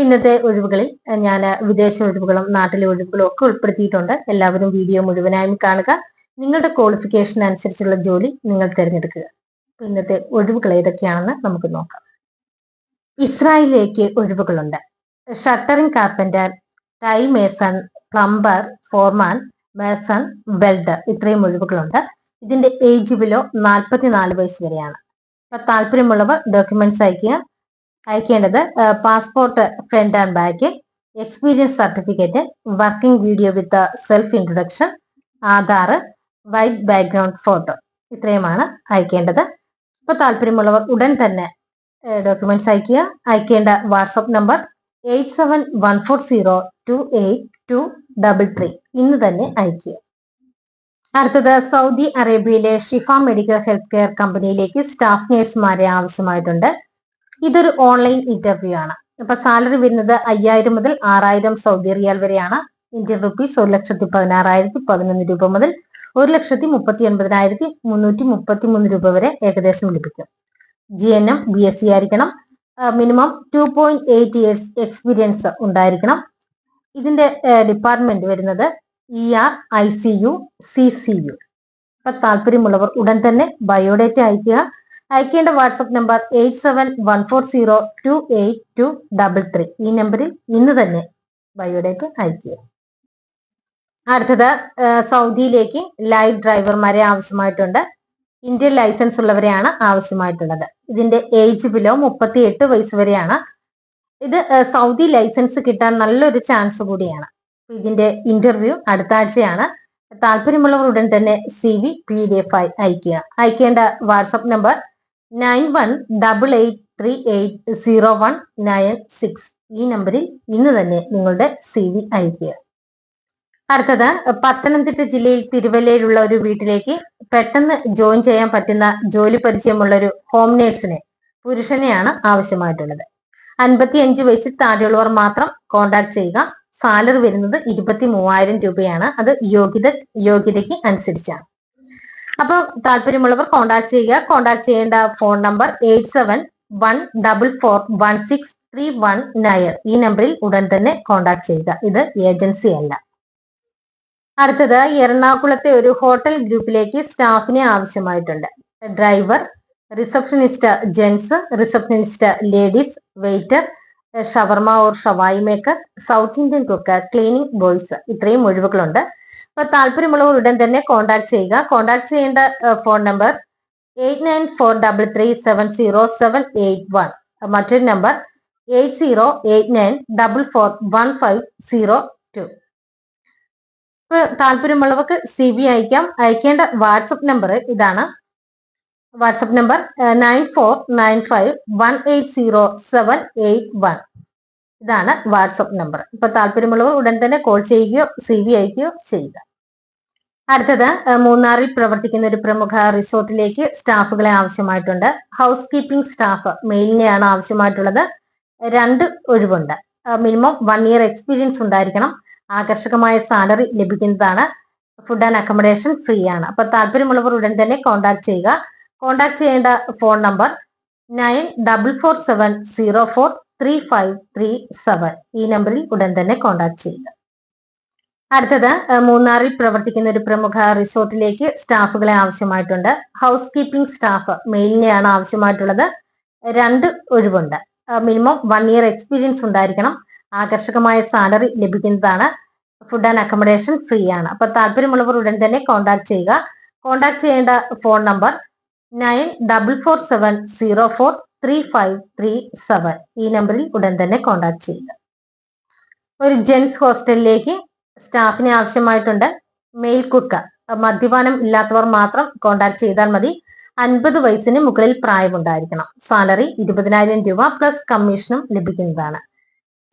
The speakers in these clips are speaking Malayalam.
ഇന്നത്തെ ഒഴിവുകളിൽ ഞാൻ വിദേശ ഒഴിവുകളും നാട്ടിലെ ഒഴിവുകളും ഒക്കെ ഉൾപ്പെടുത്തിയിട്ടുണ്ട്. എല്ലാവരും വീഡിയോ മുഴുവനായും കാണുക. നിങ്ങളുടെ ക്വാളിഫിക്കേഷൻ അനുസരിച്ചുള്ള ജോലി നിങ്ങൾ തിരഞ്ഞെടുക്കുക. ഇന്നത്തെ ഒഴിവുകൾ ഏതൊക്കെയാണെന്ന് നമുക്ക് നോക്കാം. ഇസ്രായേലിലേക്ക് ഒഴിവുകളുണ്ട്. Shuttering carpenter tile mason plumber foreman mason welder ഇത്രയും ഒഴിവുകളുണ്ട്. ഇതിന്റെ ഏജ് ബിലോ നാൽപ്പത്തിനാല് വയസ്സ് വരെയാണ്. താല്പര്യമുള്ളവർ ഡോക്യുമെന്റ്സ് അയക്കുക അയക്കേണ്ടത് passport front and back experience certificate working video with self introduction Aadhaar white background photo ഇത്രയുമാണ് അയക്കേണ്ടത്. ഇപ്പോൾ താല്പര്യമുള്ളവർ ഉടൻ തന്നെ ഡോക്യുമെന്റ്സ് അയക്കുക. അയക്കേണ്ട WhatsApp number eight seven one four zero two eight two double three ഇന്ന് തന്നെ അയക്കുക. അടുത്തത് സൗദി അറേബ്യയിലെ ഷിഫ മെഡിക്കൽ ഹെൽത്ത് കെയർ കമ്പനിയിലേക്ക് സ്റ്റാഫ് നഴ്സുമാരെ ആവശ്യമായിട്ടുണ്ട്. ഇതൊരു ഓൺലൈൻ ഇന്റർവ്യൂ ആണ്. അപ്പൊ സാലറി വരുന്നത് അയ്യായിരം മുതൽ ആറായിരം സൗദി റിയാൽ വരെയാണ്. ഇന്ത്യൻ റുപ്പീസ് ഒരു ലക്ഷത്തി പതിനാറായിരത്തി പതിനൊന്ന് രൂപ മുതൽ ഒരു ലക്ഷത്തി മുപ്പത്തി ഒൻപതിനായിരത്തി മുന്നൂറ്റി മുപ്പത്തി മൂന്ന് രൂപ വരെ ഏകദേശം ലഭിക്കും. G N M B S C ആയിരിക്കണം. Minimum two point eight years experience ഉണ്ടായിരിക്കണം. ഇതിന്റെ ഡിപ്പാർട്ട്മെന്റ് വരുന്നത് E R I C U C C U അപ്പൊ താല്പര്യമുള്ളവർ ഉടൻ തന്നെ ബയോഡേറ്റ അയക്കുക അയക്കേണ്ട WhatsApp number eight seven one four zero two eight two double three. ഈ നമ്പറിൽ ഇന്ന് തന്നെ ബയോഡേറ്റ അയക്കുക അടുത്തത് സൗദിയിലേക്ക് ലൈവ് ഡ്രൈവർമാരെ ആവശ്യമായിട്ടുണ്ട്. ഇന്ത്യൻ ലൈസൻസ് ഉള്ളവരെയാണ് ആവശ്യമായിട്ടുള്ളത്. ഇതിന്റെ ഏജ് ബിലോ മുപ്പത്തി എട്ട് വയസ്സ് വരെയാണ്. ഇത് സൗദി ലൈസൻസ് കിട്ടാൻ നല്ലൊരു ചാൻസ് കൂടിയാണ്. ഇതിന്റെ ഇന്റർവ്യൂ അടുത്ത ആഴ്ചയാണ്. താല്പര്യമുള്ളവർ ഉടൻ തന്നെ C V P D F ആയി അയക്കുക അയക്കേണ്ട WhatsApp number nine one double eight three eight zero one nine six ഈ നമ്പറിൽ ഇന്ന് തന്നെ നിങ്ങളുടെ സി വി അയക്കുക അടുത്തത് പത്തനംതിട്ട ജില്ലയിൽ തിരുവല്ലയിലുള്ള ഒരു വീട്ടിലേക്ക് പെട്ടെന്ന് ജോയിൻ ചെയ്യാൻ പറ്റുന്ന ജോലി പരിചയമുള്ള ഒരു ഹോം നേഴ്സിനെ പുരുഷനെയാണ് ആവശ്യമായിട്ടുള്ളത്. അൻപത്തി അഞ്ച് വയസ്സിൽ താഴെയുള്ളവർ മാത്രം കോണ്ടാക്ട് ചെയ്യുക. സാലറി വരുന്നത് ഇരുപത്തി മൂവായിരം രൂപയാണ്. അത് യോഗ്യത യോഗ്യതയ്ക്ക് അനുസരിച്ചാണ്. അപ്പോൾ താല്പര്യമുള്ളവർ കോണ്ടാക്ട് ചെയ്യുക. കോണ്ടാക്ട് ചെയ്യേണ്ട phone number eight seven one double four one six three one nine ഈ നമ്പറിൽ ഉടൻ തന്നെ കോണ്ടാക്ട് ചെയ്യുക. ഇത് ഏജൻസി അല്ല. അടുത്തത് എറണാകുളത്തെ ഒരു ഹോട്ടൽ ഗ്രൂപ്പിലേക്ക് സ്റ്റാഫിനെ ആവശ്യമായിട്ടുണ്ട്. Driver receptionist gents receptionist ladies waiter shawarma or shawaya maker south Indian cook cleaning boys ഇത്രയും ഒഴിവുകളുണ്ട്. അപ്പൊ താല്പര്യമുള്ളവർ ഉടൻ തന്നെ കോൺടാക്ട് ചെയ്യുക. കോൺടാക്ട് ചെയ്യേണ്ട phone number eight nine four double three seven zero seven eight one മറ്റൊരു number eight zero eight nine double four one five zero two താല്പര്യമുള്ളവർക്ക് സി ബി അയക്കാം. അയക്കേണ്ട വാട്സപ്പ് നമ്പർ ഇതാണ്. WhatsApp number nine four nine five one eight zero seven eight one ഇതാണ് വാട്സപ്പ് നമ്പർ. ഇപ്പൊ താല്പര്യമുള്ളവർ ഉടൻ തന്നെ കോൾ ചെയ്യുകയോ സി ബി അയക്കുകയോ ചെയ്യുക. അടുത്തത് മൂന്നാറിൽ പ്രവർത്തിക്കുന്ന ഒരു പ്രമുഖ റിസോർട്ടിലേക്ക് സ്റ്റാഫുകളെ ആവശ്യമായിട്ടുണ്ട്. ഹൗസ് കീപ്പിംഗ് സ്റ്റാഫ് മെയിലിനെയാണ് ആവശ്യമായിട്ടുള്ളത്. രണ്ട് ഒഴിവുണ്ട്. മിനിമം വൺ ഇയർ എക്സ്പീരിയൻസ് ഉണ്ടായിരിക്കണം. ആകർഷകമായ സാലറി ലഭിക്കുന്നതാണ്. ഫുഡ് ആൻഡ് അക്കോമഡേഷൻ ഫ്രീ ആണ്. അപ്പൊ താല്പര്യമുള്ളവർ ഉടൻ തന്നെ കോൺടാക്ട് ചെയ്യുക. കോൺടാക്ട് ചെയ്യേണ്ട phone number nine double four seven zero four three five three seven ഈ നമ്പറിൽ ഉടൻ തന്നെ കോൺടാക്ട് ചെയ്യുക. അടുത്തത് മൂന്നാറിൽ പ്രവർത്തിക്കുന്ന ഒരു പ്രമുഖ റിസോർട്ടിലേക്ക് സ്റ്റാഫുകളെ ആവശ്യമായിട്ടുണ്ട്. ഹൗസ് കീപ്പിംഗ് സ്റ്റാഫ് മെയിലിനെയാണ് ആവശ്യമായിട്ടുള്ളത്. രണ്ട് ഒഴിവുണ്ട്. മിനിമം വൺ ഇയർ എക്സ്പീരിയൻസ് ഉണ്ടായിരിക്കണം. ആകർഷകമായ സാലറി ലഭിക്കുന്നതാണ്. ഫുഡ് ആൻഡ് അക്കോമഡേഷൻ ഫ്രീ ആണ്. അപ്പൊ താല്പര്യമുള്ളവർ ഉടൻ തന്നെ കോൺടാക്ട് ചെയ്യുക. കോൺടാക്ട് ചെയ്യേണ്ട phone number nine double four seven zero four three five three seven ഈ നമ്പറിൽ ഉടൻ തന്നെ കോൺടാക്ട് ചെയ്യുക. ഒരു ജെൻസ് ഹോസ്റ്റലിലേക്ക് സ്റ്റാഫിനെ ആവശ്യമായിട്ടുണ്ട്. Male cook. മദ്യപാനം ഇല്ലാത്തവർ മാത്രം കോൺടാക്ട് ചെയ്താൽ മതി. അൻപത് വയസ്സിന് മുകളിൽ പ്രായമുണ്ടായിരിക്കണം. സാലറി ഇരുപതിനായിരം രൂപ പ്ലസ് കമ്മീഷനും ലഭിക്കുന്നതാണ്.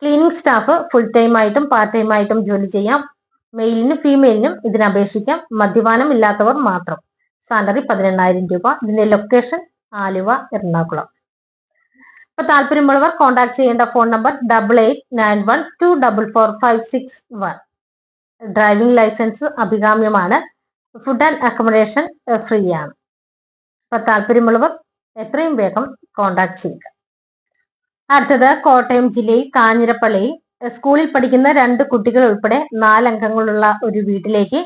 ക്ലീനിങ് സ്റ്റാഫ് ഫുൾ ടൈം ആയിട്ടും പാർട്ട് ടൈം ആയിട്ടും ജോലി ചെയ്യാം. മെയിലിനും ഫീമെയിലിനും ഇതിന് അപേക്ഷിക്കാം. മദ്യപാനം ഇല്ലാത്തവർ മാത്രം. സാലറി പതിനെണ്ണായിരം രൂപ. ഇതിന്റെ ലൊക്കേഷൻ ആലുവ എറണാകുളം. താല്പര്യമുള്ളവർ കോൺടാക്ട് ചെയ്യേണ്ട phone number double eight nine one two double four five six one driving licence അഭികാമ്യമാണ്. ഫുഡ് ആൻഡ് അക്കോമഡേഷൻ ഫ്രീ ആണ്. അപ്പൊ താല്പര്യമുള്ളവർ എത്രയും വേഗം കോൺടാക്ട് ചെയ്യുക. അടുത്തത് കോട്ടയം ജില്ലയിൽ കാഞ്ഞിരപ്പള്ളിയിൽ സ്കൂളിൽ പഠിക്കുന്ന രണ്ട് കുട്ടികൾ ഉൾപ്പെടെ നാലംഗങ്ങളുള്ള ഒരു വീട്ടിലേക്ക്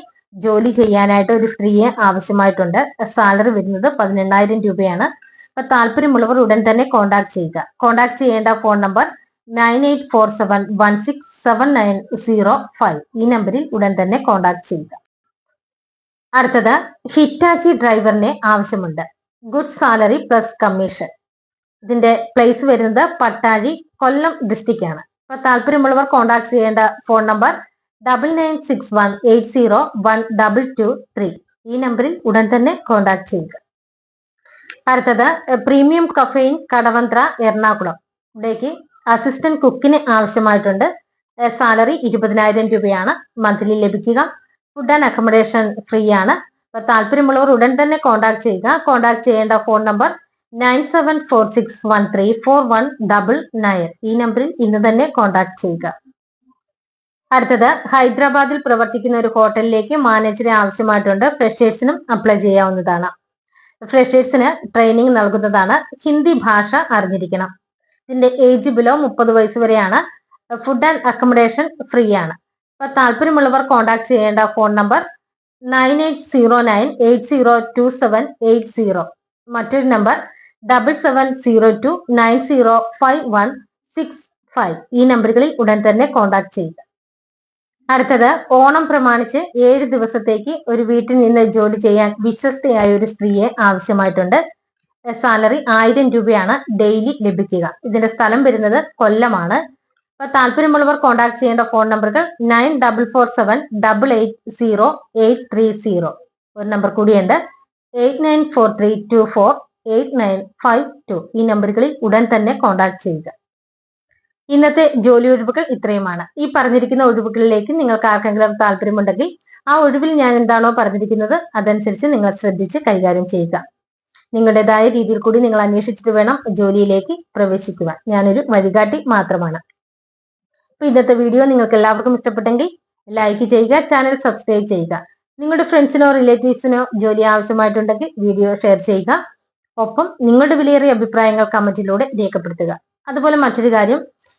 ജോലി ചെയ്യാനായിട്ട് ഒരു സ്ത്രീയെ ആവശ്യമായിട്ടുണ്ട്. സാലറി വരുന്നത് പതിനെണ്ണായിരം രൂപയാണ്. അപ്പൊ താല്പര്യമുള്ളവർ ഉടൻ തന്നെ കോൺടാക്ട് ചെയ്യുക. കോൺടാക്ട് ചെയ്യേണ്ട phone number nine eight four seven one six seven nine zero five ഈ നമ്പറിൽ ഉടൻ തന്നെ കോൺടാക്ട് ചെയ്യുക. അടുത്തത് ഹിറ്റാച്ചി ഡ്രൈവറിനെ ആവശ്യമുണ്ട്. ഗുഡ് സാലറി പ്ലസ് കമ്മീഷൻ ഇതിന്റെ പ്ലേസ് വരുന്നത് പട്ടാഴി കൊല്ലം ഡിസ്ട്രിക്റ്റ് ആണ്. അപ്പൊ താല്പര്യമുള്ളവർ കോൺടാക്ട് ചെയ്യേണ്ട phone number double nine six one eight zero one double two three ഈ നമ്പറിൽ ഉടൻ തന്നെ കോൺടാക്ട് ചെയ്യുക. അടുത്തത് പ്രീമിയം കഫൈൻ കടവന്ത്ര എറണാകുളം. ഇവിടേക്ക് അസിസ്റ്റന്റ് കുക്കിന് ആവശ്യമായിട്ടുണ്ട്. സാലറി ഇരുപതിനായിരം രൂപയാണ്. മന്ത്ലി ലഭിക്കുക. ഫുഡ് ആൻഡ് അക്കോമഡേഷൻ ഫ്രീ ആണ്. അപ്പൊ താല്പര്യമുള്ളവർ ഉടൻ തന്നെ കോൺടാക്ട് ചെയ്യുക. കോൺടാക്ട് ചെയ്യേണ്ട phone number nine seven four six one three four one double nine. ഈ നമ്പറിൽ ഇന്ന് തന്നെ കോൺടാക്ട് ചെയ്യുക. അടുത്തത് ഹൈദരാബാദിൽ പ്രവർത്തിക്കുന്ന ഒരു ഹോട്ടലിലേക്ക് മാനേജറെ ആവശ്യമായിട്ടുണ്ട്. ഫ്രഷേഴ്സിനും അപ്ലൈ ചെയ്യാവുന്നതാണ്. ഫ്രഷേഴ്സിന് ട്രെയിനിങ് നൽകുന്നതാണ് ഹിന്ദി ഭാഷ അറിഞ്ഞിരിക്കണം. ഇതിന്റെ ഏജ് ബിലോ മുപ്പത് വയസ്സ് വരെയാണ്. ഫുഡ് ആൻഡ് അക്കോമഡേഷൻ ഫ്രീ ആണ്. അപ്പൊ താല്പര്യമുള്ളവർ കോൺടാക്ട് ചെയ്യേണ്ട phone number nine eight zero nine eight zero two seven eight zero മറ്റൊരു number double seven zero two nine zero five one six five ഈ നമ്പറുകളിൽ ഉടൻ തന്നെ കോൺടാക്ട് ചെയ്യുക. അടുത്തത് ഓണം പ്രമാണിച്ച് ഏഴ് ദിവസത്തേക്ക് ഒരു വീട്ടിൽ നിന്ന് ജോലി ചെയ്യാൻ വിശ്വസ്തയായ ഒരു സ്ത്രീയെ ആവശ്യമായിട്ടുണ്ട്. സാലറി ആയിരം രൂപയാണ് ഡെയിലി ലഭിക്കുക. ഇതിന്റെ സ്ഥലം വരുന്നത് കൊല്ലമാണ്. അപ്പൊ താല്പര്യമുള്ളവർ കോൺടാക്ട് ചെയ്യേണ്ട ഫോൺ നമ്പറുകൾ nine double four seven double eight zero eight three zero. ഒരു നമ്പർ കൂടിയുണ്ട്. Eight nine four three two four eight nine five two ഈ നമ്പറുകളിൽ ഉടൻ തന്നെ കോൺടാക്ട് ചെയ്യുക. ഇന്നത്തെ ജോലി ഒഴിവുകൾ ഇത്രയുമാണ്. ഈ പറഞ്ഞിരിക്കുന്ന ഒഴിവുകളിലേക്ക് നിങ്ങൾക്ക് ആർക്കെങ്കിലും താല്പര്യമുണ്ടെങ്കിൽ ആ ഒഴിവിൽ ഞാൻ എന്താണോ പറഞ്ഞിരിക്കുന്നത് അതനുസരിച്ച് നിങ്ങൾ ശ്രദ്ധിച്ച് കൈകാര്യം ചെയ്യുക. നിങ്ങളുടേതായ രീതിയിൽ കൂടി നിങ്ങൾ അന്വേഷിച്ചിട്ട് വേണം ജോലിയിലേക്ക് പ്രവേശിക്കുവാൻ. ഞാനൊരു വഴികാട്ടി മാത്രമാണ്. അപ്പൊ ഇന്നത്തെ വീഡിയോ നിങ്ങൾക്ക് എല്ലാവർക്കും ഇഷ്ടപ്പെട്ടെങ്കിൽ ലൈക്ക് ചെയ്യുക ചാനൽ സബ്സ്ക്രൈബ് ചെയ്യുക. നിങ്ങളുടെ ഫ്രണ്ട്സിനോ റിലേറ്റീവ്സിനോ ജോലി ആവശ്യമായിട്ടുണ്ടെങ്കിൽ വീഡിയോ ഷെയർ ചെയ്യുക. ഒപ്പം നിങ്ങളുടെ വിലയേറിയ അഭിപ്രായങ്ങൾ കമന്റിലൂടെ രേഖപ്പെടുത്തുക. അതുപോലെ മറ്റൊരു കാര്യം